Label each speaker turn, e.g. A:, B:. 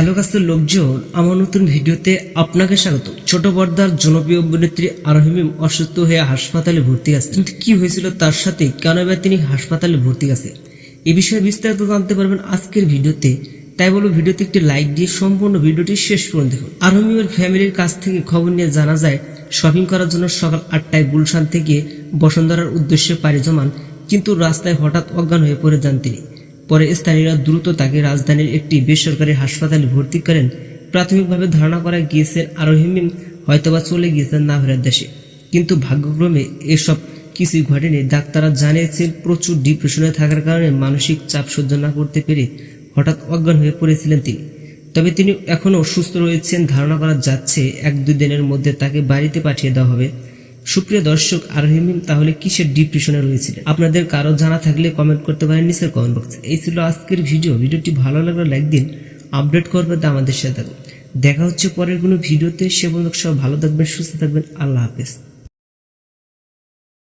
A: Hello কাস্তের লোকজন, আমার নতুন ভিডিওতে আপনাকে স্বাগত। ছোট পর্দার জনপ্রিয় অভিনেত্রী আরহিমিম অসুস্থ হয়ে হাসপাতালে ভর্তি আছে। কিন্তু কি হয়েছিল তার সাথে? কেন এবার তিনি হাসপাতালে ভর্তি আছে? এ বিষয়ে বিস্তারিত জানতে পারবেন আজকের ভিডিওতে। তাই বলব, ভিডিওতে একটি লাইক দিয়ে সম্পূর্ণ ভিডিওটি শেষ পর্যন্ত দেখুন। আরহিমের ফ্যামিলির কাছ থেকে খবর নিয়ে জানা যায়, শপিং করার জন্য সকাল আটটায় গুলশান থেকে বসুন্ধরার উদ্দেশ্যে পাড়ি জমান, কিন্তু রাস্তায় হঠাৎ অজ্ঞান হয়ে পড়ে যান তিনি। পরে স্থানীয়রা দ্রুত তাকে রাজধানীর একটি বেসরকারি হাসপাতালে ভর্তি করেন। প্রাথমিকভাবে ধারণা করা গিয়েছে আরোহিমিন হয়তোবা চলে গিয়েছেন না ফেরার দেশে। কিন্তু ভাগ্যক্রমে এসব কিছুই ঘটেনি। ডাক্তাররা জানিয়েছেন, প্রচুর ডিপ্রেশনে থাকার কারণে মানসিক চাপ সহ্য না করতে পেরে হঠাৎ অজ্ঞান হয়ে পড়েছিলেন তিনি। তবে তিনি এখনও সুস্থ রয়েছেন, ধারণা করা যাচ্ছে এক দুই দিনের মধ্যে তাকে বাড়িতে পাঠিয়ে দেওয়া হবে। সুপ্রিয় দর্শক আরহিমিম তাহলে কিসের ডিপ্রেশনে রয়েছিলেন? আপনাদের কারও জানা থাকলে কমেন্ট করতে পারেন নিচের কমেন্ট বক্সে এই ছিল আজকের ভিডিও ভিডিওটি ভালো লাগলে লাইক দিন আপডেট করবে তা আমাদের সাথে দেখা হচ্ছে পরের কোনো ভিডিওতে সে বন্ধু সব ভালো থাকবেন, সুস্থ থাকবেন। আল্লাহ হাফেজ।